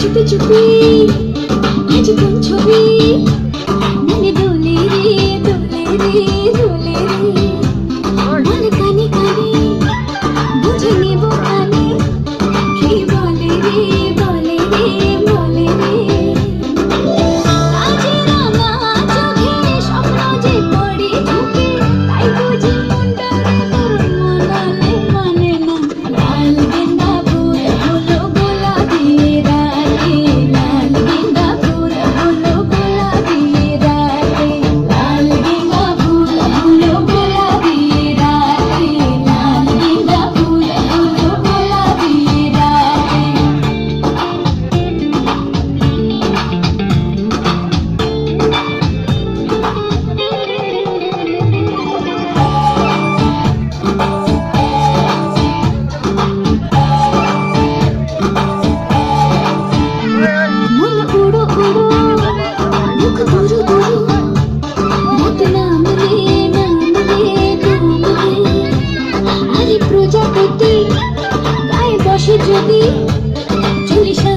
চুপি চুপি আজ কোন ছবি? যদি গায়ে বসে যদি ঝুলিসা